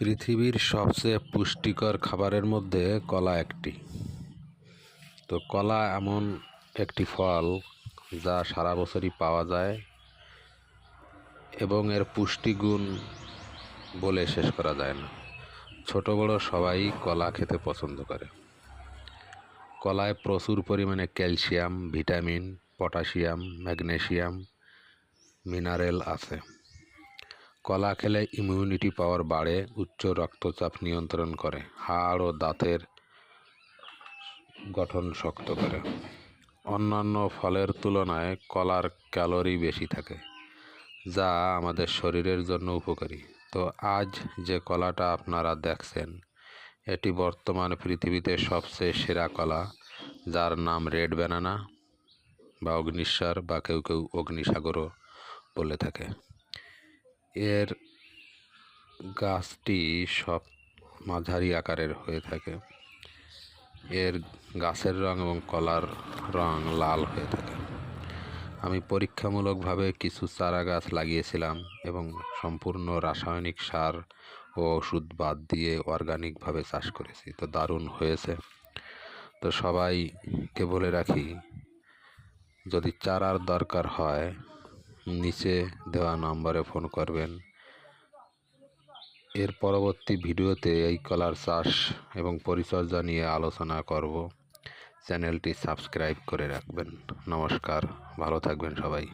পৃথিবীর সবচেয়ে পুষ্টিকর খাবারের মধ্যে কলা একটি। তো কলা এমন একটি ফল যা সারা বছরই পাওয়া যায় এবং এর পুষ্টিগুণ বলে শেষ করা যায় না। ছোট বড় সবাই কলা খেতে পছন্দ করে। কলায় প্রচুর পরিমাণে calcium, vitamin, potassium, magnesium, mineral আছে। কলা খেলে ইমিউনিটি পাওয়ার বাড়ে, উচ্চ রক্তচাপ নিয়ন্ত্রণ করে, হাড় ও দাঁতের গঠন শক্ত করে। অন্যান্য ফলের তুলনায় কলার ক্যালোরি বেশি থাকে, যা আমাদের শরীরের জন্য উপকারী। তো আজ যে কলাটা আপনারা দেখছেন, এটি বর্তমান পৃথিবীতে সবচেয়ে সেরা কলা, যার নাম রেড ব্যানানা বা অগ্নিশ্বর বা কেউ কেউ অগ্নিসাগরও বলে থাকে। এর গাছটি সব মাঝারি আকারের হয়ে থাকে। এর গাছের রং এবং কলার রং লাল হয়ে থাকে। আমি পরীক্ষামূলকভাবে কিছু চারা গাছ লাগিয়েছিলাম এবং সম্পূর্ণ রাসায়নিক সার ও ওষুধ বাদ দিয়ে অর্গানিকভাবে চাষ করেছি। তো দারুণ হয়েছে। তো সবাইকে বলে রাখি, যদি চারার দরকার হয় নিচে দেওয়া নম্বরে ফোন করবেন। এর পরবর্তী ভিডিওতে এই কলার চাষ এবং পরিচর্যা নিয়ে আলোচনা করব। চ্যানেলটি সাবস্ক্রাইব করে রাখবেন। নমস্কার, ভালো থাকবেন সবাই।